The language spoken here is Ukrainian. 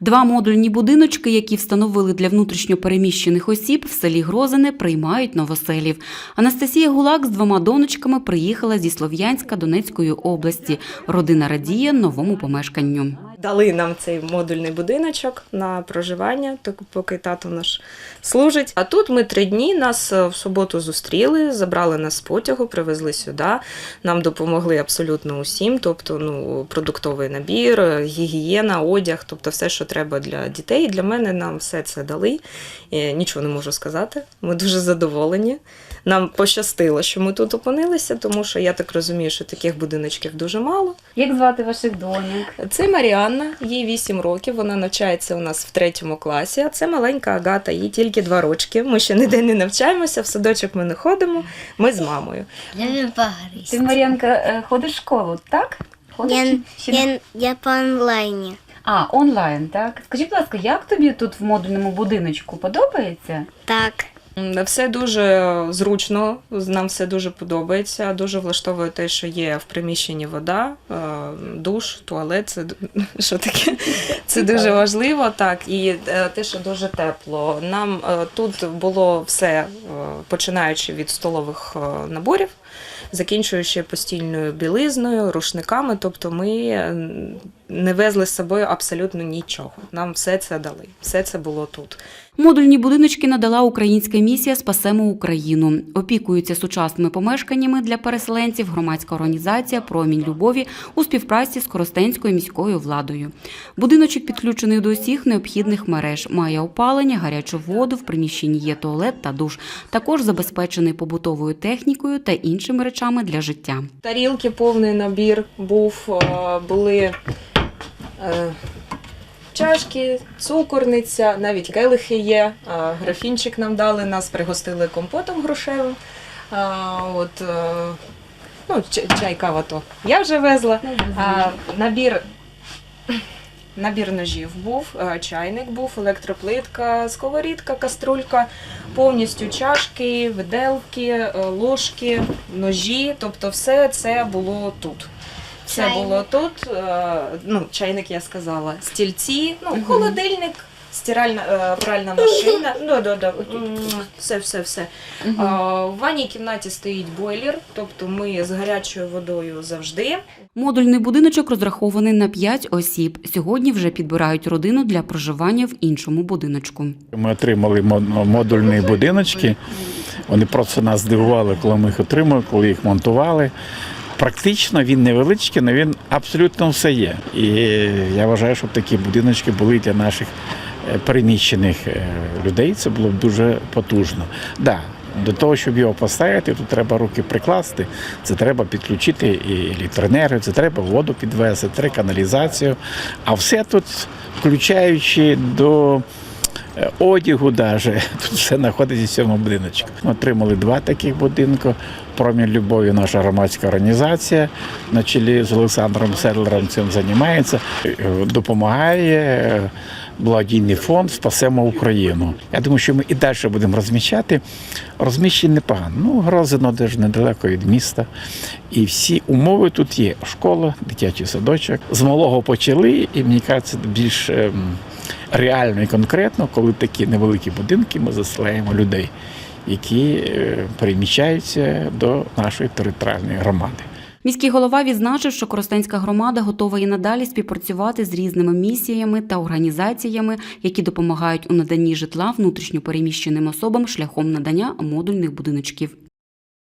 Два модульні будиночки, які встановили для внутрішньопереміщених осіб в селі Грозине, приймають новоселів. Анастасія Гулак з двома донечками приїхала зі Слов'янська Донецької області. Родина радіє новому помешканню. Дали нам цей модульний будиночок на проживання, так поки тато наш служить. А тут ми три дні нас е, в суботу зустріли, забрали нас з потягу, привезли сюди. Нам допомогли абсолютно усім, тобто ну, продуктовий набір, е, гігієна, одяг, тобто все, що треба для дітей. Для мене нам все це дали. Нічого не можу сказати. Ми дуже задоволені. Нам пощастило, що ми тут опинилися, тому що я так розумію, що таких будиночків дуже мало. Як звати ваших доньок? Це Маріанна, їй 8 років. Вона навчається у нас в третьому класі. А це маленька Агата, їй тільки 2 рочки. Ми ще ніде не навчаємося, в садочок ми не ходимо. Ми з мамою. Любим погрызть. Ти, Мар'янка, е, ходиш в школу, так? Ходиш? Я, чи я, я по онлайні. А, онлайн, так? Скажіть, будь ласка, як тобі тут в модульному будиночку подобається? Так. Все дуже зручно, нам все дуже подобається. Дуже влаштовує те, що є в приміщенні вода, е, душ, туалет. Це що таке? Це дуже важливо, так. І е, те, що дуже тепло. Нам е, тут було все, починаючи від столових наборів, закінчуючи постільною білизною, рушниками. Тобто ми не везли з собою абсолютно нічого. Нам все це дали. Все це було тут. Модульні будиночки надала українська місія Спасемо Україну. Опікуються сучасними помешканнями для переселенців громадська організація Промінь любові у співпраці з Коростенською міською владою. Будиночок підключений до усіх необхідних мереж. Має опалення, гарячу воду, в приміщенні є туалет та душ. Також забезпечений побутовою технікою та іншими речами для життя. Тарілки повний набір був, е, були е, чашки, цукорниця, навіть келихи є. Графінчик нам дали, нас пригостили компотом грошевим. Е, От, е, ну, чай, кава то я вже везла. А, набір, набір ножів був, е, чайник був, електроплитка, сковорідка, каструлька, повністю чашки, виделки, е, ложки, ножі. Тобто все це було тут. Все було тут. е, Ну, чайник я сказала, стільці, ну, холодильник. Стиральна е, пральна машина, ну да, да, все, все, все. А, в ванній кімнаті стоїть бойлер, тобто ми з гарячою водою завжди. Модульний будиночок розрахований на 5 осіб. Сьогодні вже підбирають родину для проживання в іншому будиночку. Ми отримали мо- модульні будиночки. Вони просто нас здивували, коли ми їх отримали, коли їх монтували. Практично він невеличкий, але він абсолютно все є. І я вважаю, щоб такі будиночки були для наших е, переміщених е, людей. Це було б дуже потужно. Да, до того, щоб його поставити, тут треба руки прикласти. Це треба підключити і електроенергію, це треба воду підвести, треба каналізацію. А все тут, включаючи до одягу, даже, тут все знаходиться в цьому будиночку. Ми отримали два таких будинки. Промінь любові наша громадська організація на чолі з Олександром Седлером цим займається, допомагає. е, Благодійний фонд Спасемо Україну. Я думаю, що ми і далі будемо розміщати. Розміщення непогано. Ну, Грозино де ж недалеко від міста. І всі умови тут є. Школа, дитячий садочок. З малого почали, і мені кажеться, більш ем, реально і конкретно, коли такі невеликі будинки ми заселяємо людей, які е, переміщаються до нашої територіальної громади. Міський голова відзначив, що Коростенська громада готова і надалі співпрацювати з різними місіями та організаціями, які допомагають у наданні житла внутрішньопереміщеним особам шляхом надання модульних будиночків.